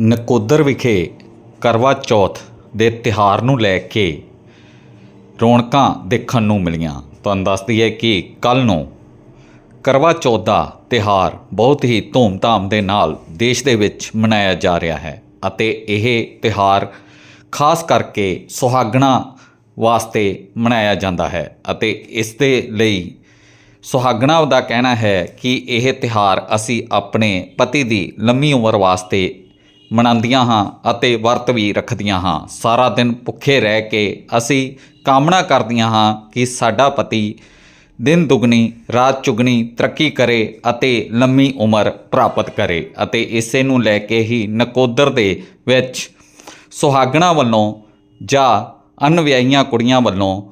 ਨਕੋਦਰ ਵਿਖੇ ਕਰਵਾ ਚੌਥ ਦੇ ਤਿਹਾਰ ਨੂੰ ਲੈ ਕੇ ਰੌਣਕਾਂ ਦੇਖਣ ਨੂੰ ਮਿਲੀਆਂ। ਤੁਹਾਨੂੰ ਦੱਸਦੀ ਹੈ ਕਿ ਕੱਲ ਨੂੰ ਕਰਵਾ ਚੌਥ ਦਾ ਤਿਹਾਰ ਬਹੁਤ ਹੀ ਧੂਮਧਾਮ ਦੇ ਨਾਲ ਦੇਸ਼ ਦੇ ਵਿੱਚ ਮਨਾਇਆ ਜਾ ਰਿਹਾ ਹੈ ਅਤੇ ਇਹ ਤਿਹਾਰ ਖਾਸ ਕਰਕੇ ਸੁਹਾਗਣਾ ਵਾਸਤੇ ਮਨਾਇਆ ਜਾਂਦਾ ਹੈ ਅਤੇ ਇਸ ਦੇ ਲਈ ਸੁਹਾਗਣਾ ਦਾ ਕਹਿਣਾ ਹੈ ਕਿ ਇਹ ਤਿਹਾਰ ਅਸੀਂ ਆਪਣੇ ਪਤੀ ਦੀ ਲੰਮੀ ਉਮਰ ਵਾਸਤੇ ਮਨਾਉਂਦੀਆਂ ਹਾਂ ਅਤੇ ਵਰਤ ਵੀ ਰੱਖਦੀਆਂ ਹਾਂ। ਸਾਰਾ ਦਿਨ ਭੁੱਖੇ ਰਹਿ ਕੇ ਅਸੀਂ ਕਾਮਨਾ ਕਰਦੀਆਂ ਹਾਂ ਕਿ ਸਾਡਾ ਪਤੀ ਦਿਨ ਦੁਗਣੀ, ਰਾਤ ਚੁਗਣੀ, ਤਰੱਕੀ ਕਰੇ ਅਤੇ ਲੰਮੀ ਉਮਰ ਪ੍ਰਾਪਤ ਕਰੇ ਅਤੇ ਇਸੇ ਨੂੰ ਲੈ ਕੇ ਹੀ ਨਕੋਦਰ ਦੇ ਵਿੱਚ ਸੁਹਾਗਣਾ ਵੱਲੋਂ ਜਾਂ ਅਨਵਿਆਹੀਆਂ ਕੁੜੀਆਂ ਵੱਲੋਂ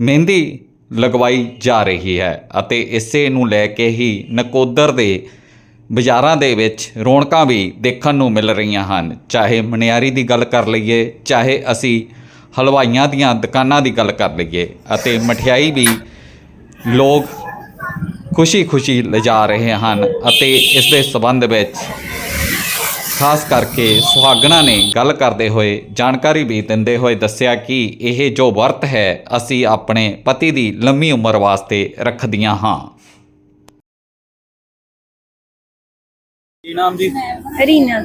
ਮਹਿੰਦੀ ਲਗਵਾਈ ਜਾ ਰਹੀ ਹੈ ਅਤੇ ਇਸੇ ਨੂੰ ਲੈ ਕੇ ਹੀ ਨਕੋਦਰ ਦੇ ਬਾਜ਼ਾਰਾਂ ਦੇ ਵਿੱਚ ਰੌਣਕਾਂ ਵੀ ਦੇਖਣ ਨੂੰ ਮਿਲ ਰਹੀਆਂ ਹਨ। ਚਾਹੇ ਮਨਿਆਰੀ ਦੀ ਗੱਲ ਕਰ ਲਈਏ, ਚਾਹੇ ਅਸੀਂ ਹਲਵਾਈਆਂ ਦੀਆਂ ਦੁਕਾਨਾਂ ਦੀ ਗੱਲ ਕਰ ਲਈਏ ਅਤੇ ਮਠਿਆਈ ਵੀ ਲੋਕ ਖੁਸ਼ੀ-ਖੁਸ਼ੀ ਲਿਜਾ ਰਹੇ ਹਨ ਅਤੇ ਇਸ ਦੇ ਸਬੰਧ ਵਿੱਚ ਖਾਸ ਕਰਕੇ ਸੁਹਾਗਣਾ ਨੇ ਗੱਲ ਕਰਦੇ ਹੋਏ ਜਾਣਕਾਰੀ ਵੀ ਦਿੰਦੇ ਹੋਏ ਦੱਸਿਆ ਕਿ ਇਹ ਜੋ ਵਰਤ ਹੈ, ਅਸੀਂ ਆਪਣੇ ਪਤੀ ਦੀ ਲੰਮੀ ਉਮਰ ਵਾਸਤੇ ਰੱਖਦੀਆਂ ਹਾਂ। ਕੀ ਨਾਮ ਜੀ? ਰੀਨਾ।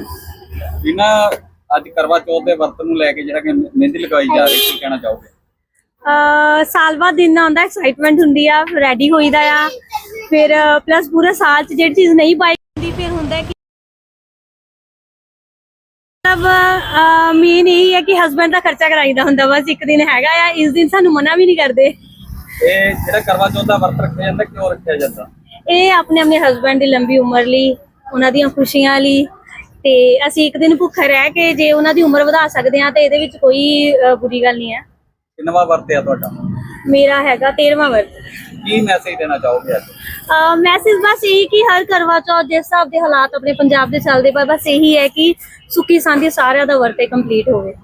ਬਿਨਾ ਅੱਜ ਕਰਵਾ ਚੌਥ ਦੇ ਵਰਤ ਨੂੰ ਲੈ ਕੇ ਜਿਹੜਾ ਕਿ ਮਹਿੰਦੀ ਲਗਾਈ ਜਾ ਰਹੀ ਕੀ ਕਹਿਣਾ ਚਾਹੋਗੇ? ਅਹ ਸਾਲ ਬਾਅਦ ਦਿਨ ਆਉਂਦਾ ਐਕਸਾਈਟਮੈਂਟ ਹੁੰਦੀ ਆ ਰੈਡੀ ਹੋਈਦਾ ਆ। ਫਿਰ ਪਲੱਸ ਪੂਰੇ ਸਾਲ ਚ ਜਿਹੜੀ ਚੀਜ਼ ਨਹੀਂ ਪਾਈ ਹੁੰਦੀ ਫਿਰ ਹੁੰਦਾ ਕਿ ਮਤਲਬ ਮੇਨ ਇਹ ਹੈ ਕਿ ਹਸਬੰਡ ਦਾ ਖਰਚਾ ਕਰਾਈਦਾ ਹੁੰਦਾ ਬਸ ਇੱਕ ਦਿਨ ਹੈਗਾ ਆ ਇਸ ਦਿਨ ਸਾਨੂੰ ਮਨਾ ਵੀ ਨਹੀਂ ਕਰਦੇ। ਇਹ ਜਿਹੜਾ ਕਰਵਾ ਚੌਥ ਦਾ ਵਰਤ ਰੱਖਿਆ ਜਾਂਦਾ ਕਿਉਂ ਰੱਖਿਆ ਜਾਂਦਾ? ਇਹ ਆਪਣੇ ਆਪਣੇ ਹਸਬੰਡ ਦੀ ਲੰਬੀ ਉਮਰ ਲਈ ਉਹਨਾਂ ਦੀਆਂ ਖੁਸ਼ੀਆਂ ਲਈ। ਤੇ ਅਸੀਂ ਇੱਕ ਦਿਨ ਭੁੱਖੇ ਰਹਿ ਕੇ ਜੇ ਉਹਨਾਂ ਦੀ ਉਮਰ ਵਧਾ ਸਕਦੇ ਆ ਤੇ ਇਹਦੇ ਵਿੱਚ ਕੋਈ ਬੁਰੀ ਗੱਲ ਨਹੀਂ ਹੈ। ਕਿੰਨਵਾ ਵਰਤ ਹੈ ਤੁਹਾਡਾ? ਮੇਰਾ ਹੈਗਾ 13ਵਾਂ ਵਰਤ। ਕੀ ਮੈਸੇਜ ਦੇਣਾ ਚਾਹੋਗੇ ਅੱਜ? ਮੈਸੇਜ ਬਸ ਇਹੀ ਕਿ ਹਰ ਕਰਵਾ ਚੌਥ ਜਿਸ ਹਿਸਾਬ ਦੇ ਹਾਲਾਤ ਆਪਣੇ ਪੰਜਾਬ ਦੇ ਚੱਲਦੇ ਪਰ ਬਸ ਇਹੀ ਹੈ ਕਿ ਸੁੱਕੀ ਸਾਂਦੀ ਸਾਰਿਆਂ ਦਾ ਵਰਤੇ ਕੰਪਲੀਟ ਹੋਵੇ।